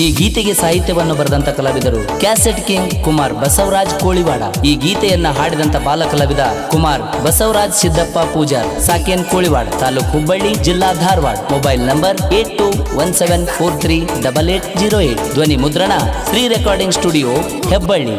ಈ ಗೀತೆಗೆ ಸಾಹಿತ್ಯವನ್ನು ಬರೆದಂತ ಕಲಾವಿದರು ಕ್ಯಾಸೆಟ್ ಕಿಂಗ್ ಕುಮಾರ್ ಬಸವರಾಜ್ ಕೋಳಿವಾಡ. ಈ ಗೀತೆಯನ್ನ ಹಾಡಿದಂತ ಬಾಲ ಕಲಾವಿದ ಕುಮಾರ್ ಬಸವರಾಜ್ ಸಿದ್ದಪ್ಪ ಪೂಜಾರ್, ಸಾಕೇನ್ ಕೋಳಿವಾಡ, ತಾಲೂಕು ಹುಬ್ಬಳ್ಳಿ ಜಿಲ್ಲಾ Dharwad. Mobile number eight two one seven four three double eight zero eight. ಧ್ವನಿ ಮುದ್ರಣ, Shri recording studio, Hebballi.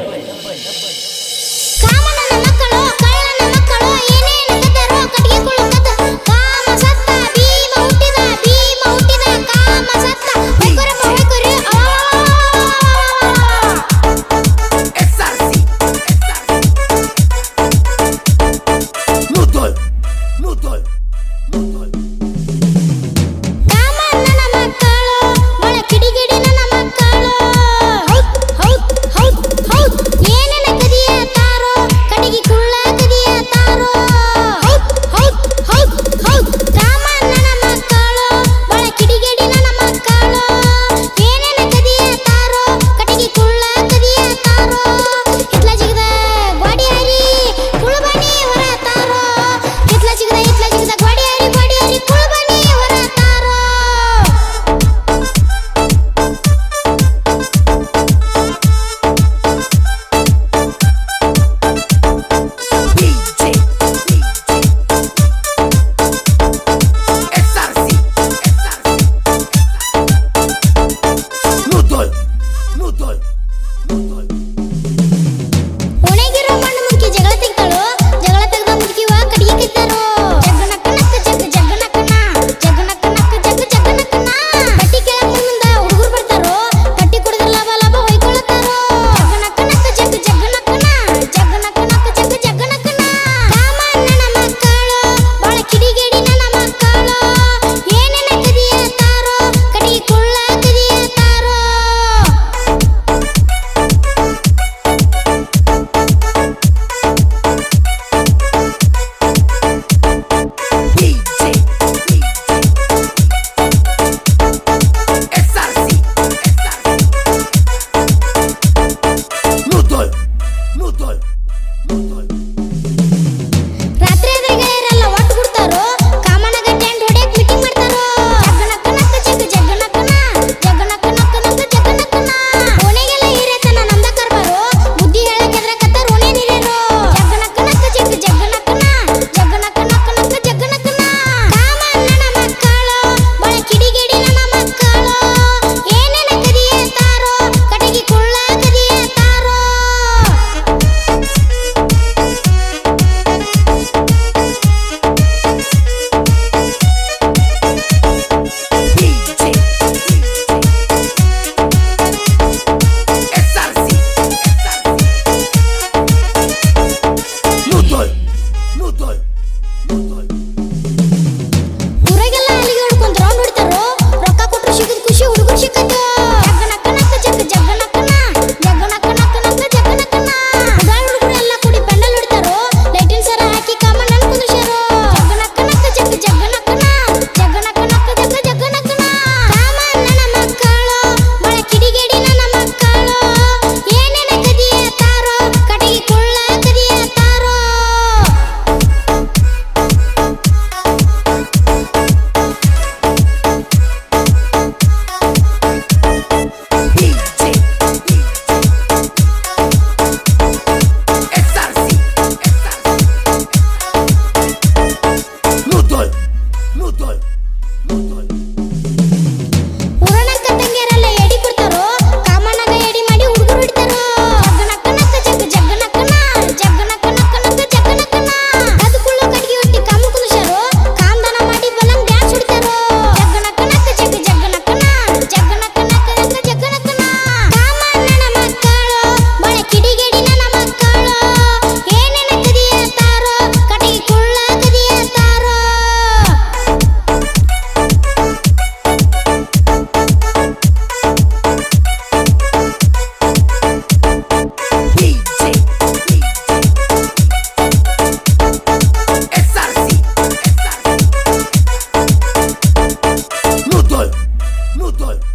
Motor.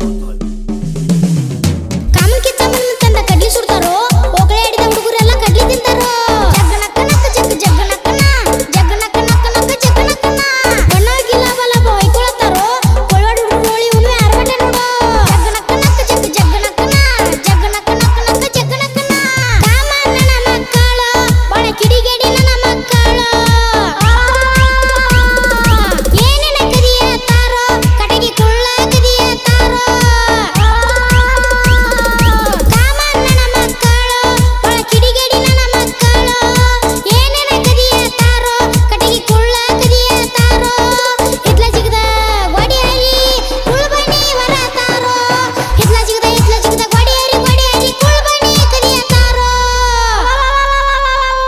Motor.